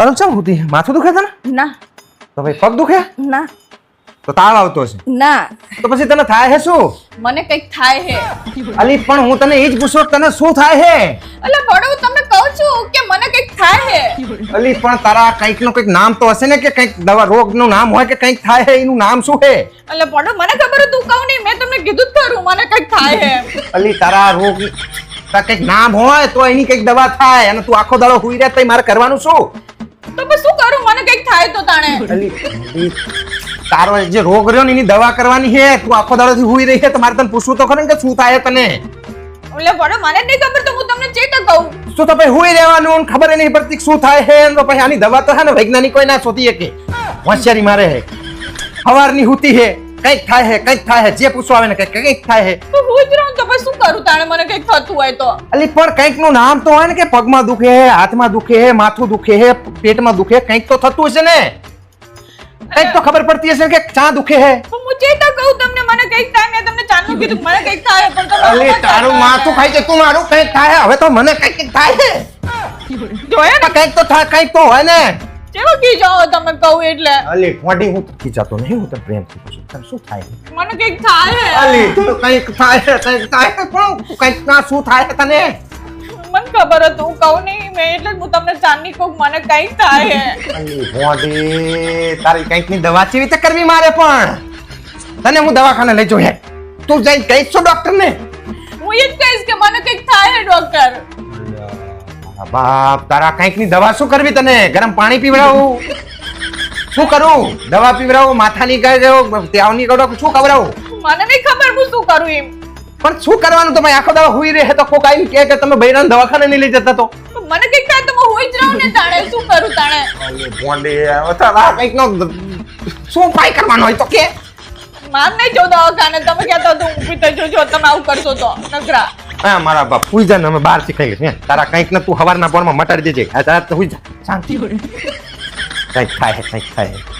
પણ ચમ હોતી માથું દુખે છે ને? ના. તો ભાઈ પગ દુખે? ના. તો તાવ આવતો છે. ના. તો પછી તને થાય હે શું? મને કંઈક થાય હે અલી પણ હું તને એ જ પૂછો તને શું થાય હે એટલે પણ હું તમને કહું છું કે મને કંઈક થાય હે અલી પણ તારા કંઈકનું કંઈક નામ તો હશે ને કે કંઈક દવા રોગનું નામ હોય કે કંઈક થાય હે એનું નામ શું છે? એટલે પણ મને ખબર તું કહું નહીં મેં તમને કીધું જ ખરું મને કંઈક થાય હે અલી તારા રોગ તારા કંઈક નામ હોય તો એની કંઈક દવા થાય અને તું આખો દાડો હુઈ રહે તો મારે કરવાનું શું? તો પછી શું કરું? મને કંઈક થાય તો તાણે. અલી તારો જે રોગ રહ્યો ને એની દવા કરવાની છે તું આખો દાડો હુઈ રહી છે તમારે મારે તને પૂછવું તો ખરું કે શું થાય તને? એટલે બડો મને નહીં ખબર તો હું તમને ચેતા કહું. શું તો પછી હુઈ રહેવાનું ખબર નહીં પડતી શું થાય છે તો પછી આની દવા તો છે ને વૈજ્ઞાનિકો ના શોધી શકે હોશિયારી મારે હે. સવારની હુતી છે કંઈક થાય હે કંઈક થાય હે જે પૂછવા આવે ને કંઈક કંઈક થાય હે. તો હું જ રહું તો પછી શું કરું? તાણે મને કંઈક થતું હોય તો. અલી પણ કંઈકનું નામ તો હોય ને કે પગમાં દુખે હે હાથમાં દુખે હે માથું દુખે હે પેટમાં દુખે કંઈક તો થતું હશે ને. કંઈક તો ખબર પડતી હશે કે ચા દુખે હે. હું હું તો કહું તમને મને કંઈક થાય મેં તમને ચાનું કીધું મને કંઈક થાય પણ તો અલી તારું માથું ખાઈ છે તું મારું કંઈક થાય હવે તો મને કંઈક થાય છે જોયા ને? કંઈક તો થાય કંઈક તો હોય ને. કેવો કી જાઓ તમે કહું એટલે? અલી ફોડી હું કી ખીચાતો નહીં હું તને પ્રેમથી પૂછું તને શું થાય? મને કંઈક થાય. હે અલી તું કંઈક થાય કંઈક થાય પણ કંઈક ના શું થાય તને? મને ખબર હતું કહું નહીં મેં એટલે હું તમને ચાંદની કહું મને કંઈક થાય અલી ફોડી તારી કંઈકની દવા ચીવી રીતે કરવી મારે પણ? તને હું દવાખાને લઈ જઉં હે. તું જઈ કહીશ છો ડોક્ટર ને? હું એ જ કહીશ કે મને કંઈક થાય હે ડોક્ટર બાપ તારા કંઈકની દવા શું કરવી તને? ગરમ પાણી પીવડાવું? શું કરું? દવા પીવડાવું માથાની ત્યાં ની ગળો શું ખવડાવું? મને નહીં ખબર હું શું કરું એમ. પણ શું કરવાનું? તમે આખો દવા હુઈ રહે તો કોક કહે કે તમે બૈરાને દવાખાને નહીં લઈ જતા તો. મને કંઈક થાય તો હું હોઈ જ રહું ને તાણે. શું કરું તાણે? ભોંડી આ કંઈક નો શું ઉપાય કરવાનો હોય તો કે? માન નહીં જો દવાખાને. તમે કહેતા તો ઊભી થઈ જો તમે આવું કરશો તો. નકરા. હા મારા બાપ. હુઈ જા ને અમે બહાર શીખાઈ લઈશ તારા કંઈક ને તું હવારના પોરમાં મટાડી દેજે. તારા તો હુઈ જા. શાંતિ કંઈક થાય કંઈક થાય.